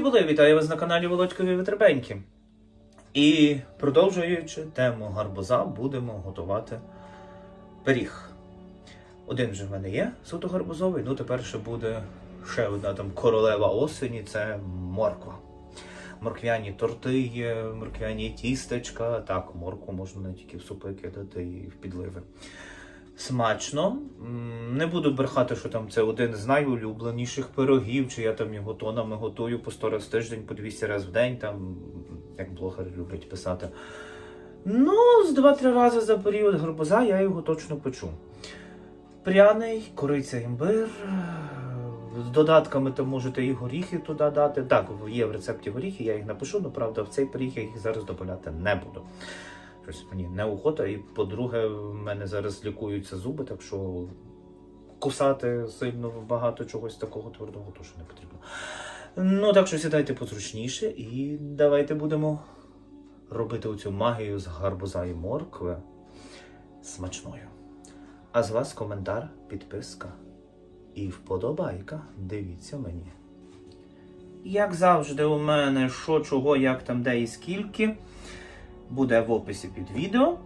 були, вітаю вас на каналі Володькові Витребеньки. І продовжуючи тему гарбуза, будемо готувати пиріг. Один вже в мене є, суто гарбузовий, ну тепер ще буде ще одна там королева осені це морква. Морквяні торти є, морквяні тістечка. Так, моркву можна не тільки в супи кидати і в підливи. Смачно. Не буду брехати, що там це один з найулюбленіших пирогів, чи я там його тонами готую по 100 раз в тиждень, по 200 разів в день, там, як блогери люблять писати. Ну, з 2-3 рази за період гарбуза я його точно печу. Пряний, кориця імбир. З додатками то можете і горіхи туди дати. Так, є в рецепті горіхи, я їх напишу, але правда в цей пиріг я їх зараз додати не буду. Щось мені неохота, і по-друге, в мене зараз лікуються зуби, так що кусати сильно багато чогось такого твердого теж не потрібно. Ну, так що сідайте позручніше і давайте будемо робити оцю магію з гарбуза і моркви смачною. А з вас коментар, підписка і вподобайка. Дивіться мені. Як завжди, у мене що, чого, як там, де і скільки буде в описі під відео.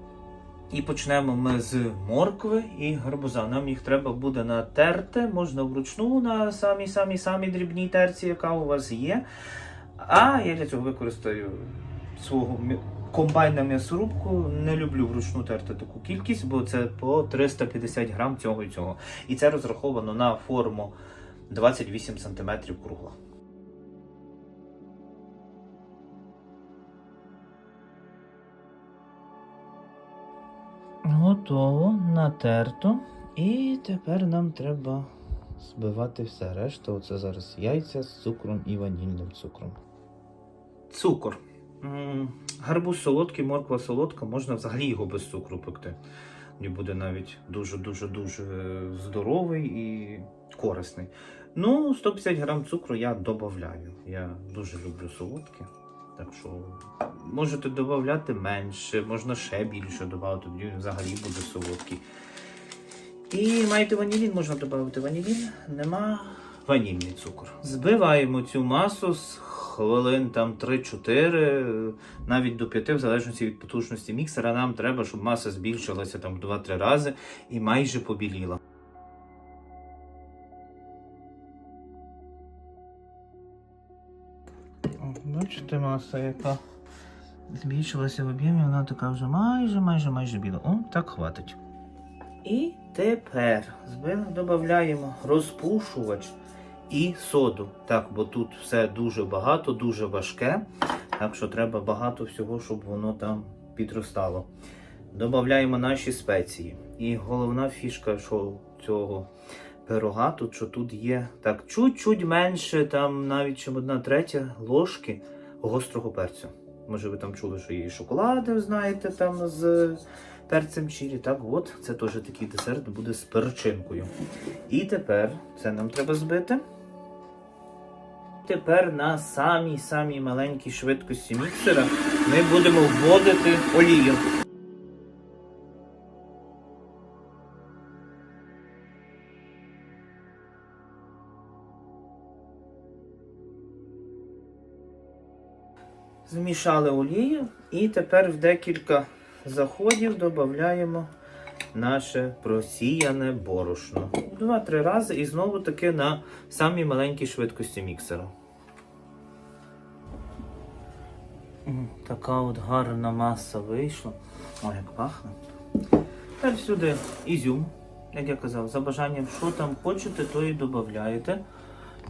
І почнемо ми з моркви і гарбуза. Нам їх треба буде натерти, можна вручну на самій-самій-самій дрібній терці, яка у вас є. А я для цього використаю свого комбайна м'ясорубку. Не люблю вручну терти таку кількість, бо це по 350 грам цього і цього. І це розраховано на форму 28 см кругла. Готово, натерто. І тепер нам треба збивати все решта. Оце зараз яйця з цукром і ванільним цукром. Цукор. Гарбуз солодкий, морква солодка, можна взагалі його без цукру пекти. Він буде навіть дуже-дуже-дуже здоровий і корисний. Ну, 150 грам цукру я додаю. Я дуже люблю солодке. Так що можете додати менше, можна ще більше додати, тоді він взагалі буде солодкий. І маєте ванілін, можна додати ванілін, нема ванільний цукор. Збиваємо цю масу з хвилин там 3-4, навіть до 5, в залежності від потужності міксера. Нам треба, щоб маса збільшилася там в 2-3 рази і майже побіліла. Бачите, маса, яка збільшилася в об'ємі, вона така вже майже, майже, майже біла. О, так хватить. І тепер додаємо розпушувач і соду. Так, бо тут все дуже багато, дуже важке. Так що треба багато всього, щоб воно там підростало. Додаємо наші спеції. І головна фішка, що цього пирога, тут що тут є так чуть-чуть менше, там навіть чим одна третя ложки гострого перцю. Може, ви там чули, що є і знаєте, там з перцем чилі. Так, от, це теж такий десерт буде з перчинкою. І тепер це нам треба збити. Тепер на самій самій маленькій швидкості міксера ми будемо вводити олію. Змішали олію і тепер в декілька заходів додаємо наше просіяне борошно. Два-три рази і знову таки на самій маленькій швидкості міксера. Така от гарна маса вийшла. Ой, як пахне. Тепер сюди ізюм, як я казав, за бажанням, що там хочете, то і додаєте.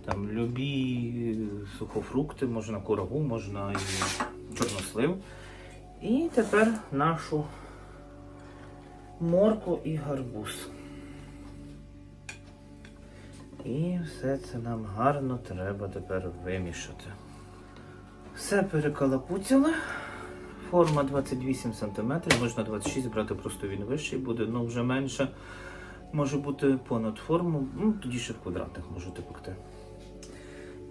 Там любі сухофрукти, можна курагу, можна і чорнослив. І тепер нашу морку і гарбуз. І все це нам гарно треба тепер вимішати. Все перекалапуцяли. Форма 28 см, можна 26 брати, просто він вищий буде, ну вже менше. Може бути понад форму, ну тоді ще в квадратах можете пекти.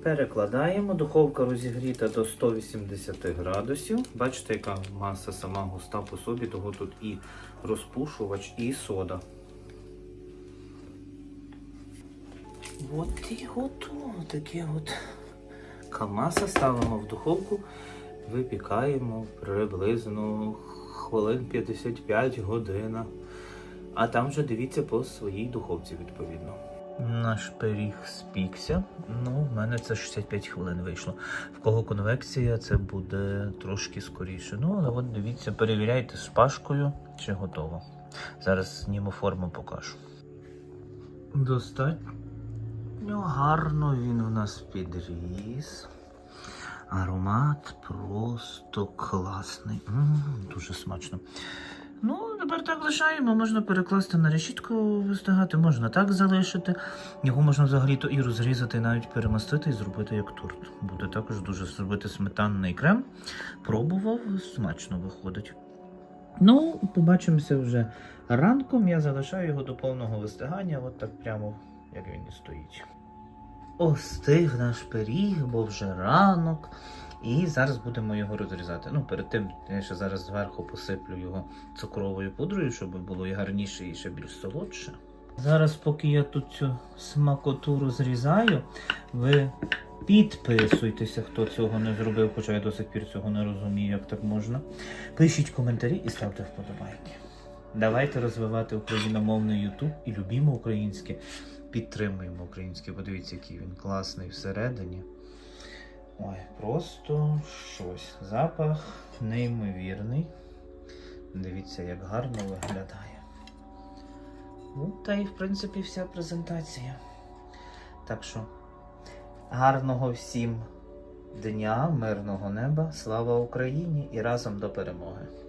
Перекладаємо, духовка розігріта до 180 градусів. Бачите, яка маса сама густа по собі, того тут і розпушувач, і сода. От і готово таке от Така маса ставимо в духовку, випікаємо приблизно хвилин 55 година. А там вже дивіться по своїй духовці, відповідно. Наш пиріг спікся. Ну, в мене це 65 хвилин вийшло. В кого конвекція, це буде трошки скоріше. Ну, але от дивіться, перевіряйте з пашкою, чи готово. Зараз зніму форму покажу. Достатньо гарно він у нас підріс. Аромат просто класний. м дуже смачно. Тепер так лишаємо. Можна перекласти на решітку вистигати, можна так залишити. Його можна взагалі то і розрізати, навіть перемастити і зробити як торт. Буде також дуже зробити сметанний крем. Пробував, смачно виходить. Ну, побачимося вже ранком. Я залишаю його до повного вистигання, от так прямо, як він і стоїть. Остиг наш пиріг, бо вже ранок. І зараз будемо його розрізати. Ну, перед тим я ще зараз зверху посиплю його цукровою пудрою, щоб було і гарніше, і ще більш солодше. Зараз, поки я тут цю смакоту розрізаю, ви підписуйтеся, хто цього не зробив, хоча я до сих пір цього не розумію, як так можна. Пишіть коментарі і ставте вподобайки. Давайте розвивати україномовний Ютуб і любімо українське. Підтримуємо українське. Подивіться, який він класний всередині. Ой, просто щось. Запах неймовірний. Дивіться, як гарно виглядає. Ну, та і в принципі вся презентація. Так що, гарного всім дня, мирного неба, слава Україні і разом до перемоги!